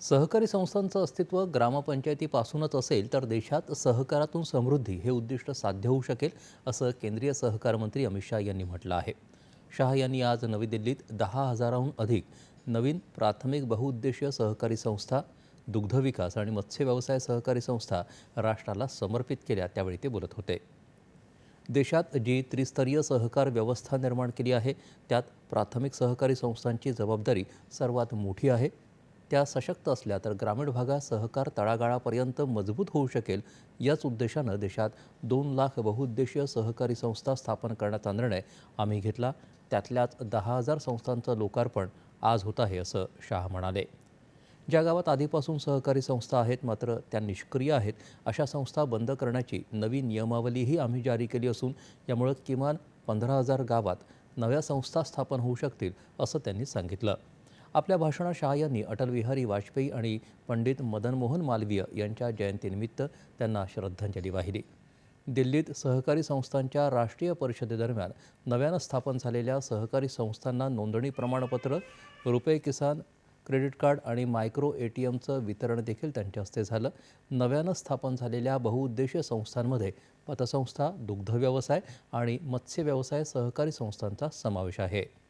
सहकारी संस्थांचं अस्तित्व ग्रामपंचायतीपासूनच असेल तर देशात सहकारातून समृद्धी हे उद्दिष्ट साध्य होऊ शकेल असं केंद्रीय सहकार मंत्री अमित शाह यांनी म्हटलं आहे. शाह यांनी आज नवी दिल्लीत दहा हजाराहून अधिक नवीन प्राथमिक बहुउद्देशीय सहकारी संस्था दुग्ध विकास आणि मत्स्य व्यवसाय सहकारी संस्था राष्ट्राला समर्पित केल्या त्यावेळी ते बोलत होते. देशात जी त्रिस्तरीय सहकार व्यवस्था निर्माण केली आहे त्यात प्राथमिक सहकारी संस्थांची जबाबदारी सर्वात मोठी आहे. त्या सशक्त असल्या तर ग्रामीण भागात सहकार तळागाळापर्यंत मजबूत होऊ शकेल याच उद्देशानं देशात दोन लाख बहुउद्देशीय सहकारी संस्था स्थापन करण्याचा निर्णय आम्ही घेतला. त्यातल्याच दहा हजार संस्थांचं लोकार्पण आज होत आहे असं शाह म्हणाले. ज्या गावात आधीपासून सहकारी संस्था आहेत मात्र त्या निष्क्रिय आहेत अशा संस्था बंद करण्याची नवी नियमावलीही आम्ही जारी केली असून यामुळं किमान पंधरा हजार गावात नव्या संस्था स्थापन होऊ शकतील असं त्यांनी सांगितलं. आपल्या भाषणात यांनी अटलबिहारी वाजपेयी आणि पंडित मदन मोहन मालवीय यांच्या जयंतीनिमित्त त्यांना श्रद्धांजली वाहिली. दिल्लीत सहकारी संस्थांच्या राष्ट्रीय परिषदेदरम्यान नव्यानं स्थापन झालेल्या सहकारी संस्थांना नोंदणी प्रमाणपत्र रुपे किसान क्रेडिट कार्ड आणि मायक्रो ए टी एमचं वितरण देखील त्यांच्या हस्ते झालं. नव्यानं स्थापन झालेल्या बहुउद्देशीय संस्थांमध्ये पतसंस्था दुग्ध व्यवसाय आणि मत्स्य व्यवसाय सहकारी संस्थांचा समावेश आहे.